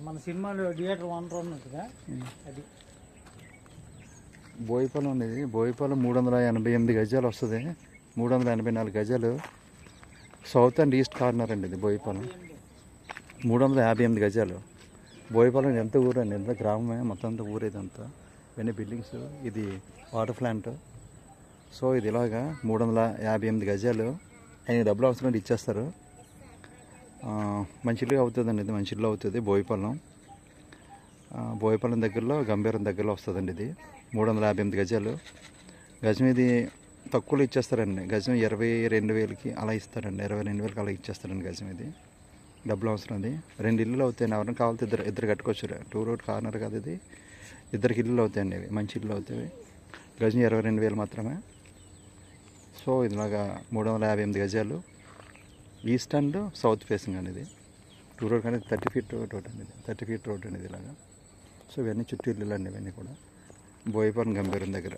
మన సినిమాలో theatre one ఉన్నట్టుగా అది. బోయిపాలెం అనేది బోయిపాలెం మూడు వందల ఎనభై ఎనిమిది గజాలు వస్తుంది. మూడు వందల ఎనభై నాలుగు గజాలు. సౌత్ అండ్ ఈస్ట్ కార్నర్ అండి ఇది బోయిపాలెం మూడు వందల యాభై ఎనిమిది గజాలు. బోయిపాలెం ఎంత ఊరు అండి? ఎంత గ్రామమే? మొత్తం అంతా ఊరు ఇదంతా. ఇవన్నీ బిల్డింగ్స్? ఇది వాటర్ ప్లాంట్. సో ఇది ఇలాగా మూడు వందల యాభై ఎనిమిది గజాలు. ఆయన డబ్బులు అవసరం ఇచ్చేస్తారు. ఆ, అవుతుందండి ఇది మంచి అవుతుంది బోయిపాలెం ఆ, బోయపాలెం దగ్గరలో గంభీరం దగ్గరలో వస్తుందండి ఇది. మూడు వందల యాభై ఎనిమిది గజాలు. గజం ఇది తక్కువలో ఇచ్చేస్తారండి. గజం ఇరవై రెండు వేలకి అలా ఇస్తారండి. ఇరవై రెండు వేలకి అలా ఇచ్చేస్తారండి గజం ఇది. డబ్బులు అవసరం అది. రెండు ఇల్లులు అవుతాయండి. ఎవరైనా కావాలంటే ఇద్దరు ఇద్దరు కట్టుకోవచ్చు. టూ రోడ్ కార్నర్ కాదు ఇది. ఇద్దరికి ఇల్లులు అవుతాయండి ఇవి. మంచి ఇల్లు అవుతాయి. గజం ఇరవై రెండు వేలు మాత్రమే. సో ఇలాగా మూడు వందల యాభై ఎనిమిది గజాలు. ఈస్ట్ అండ్ సౌత్ ఫేసింగ్ అనేది. టూ రోడ్ కానీ థర్టీ ఫీట్ రోడ్ అనేది థర్టీ ఫీట్ రోడ్ అనేది ఇలాగా. సో ఇవన్నీ చుట్టూ ఇల్లులు అండి ఇవన్నీ కూడా. బోయపాలెం గంభీరం దగ్గర.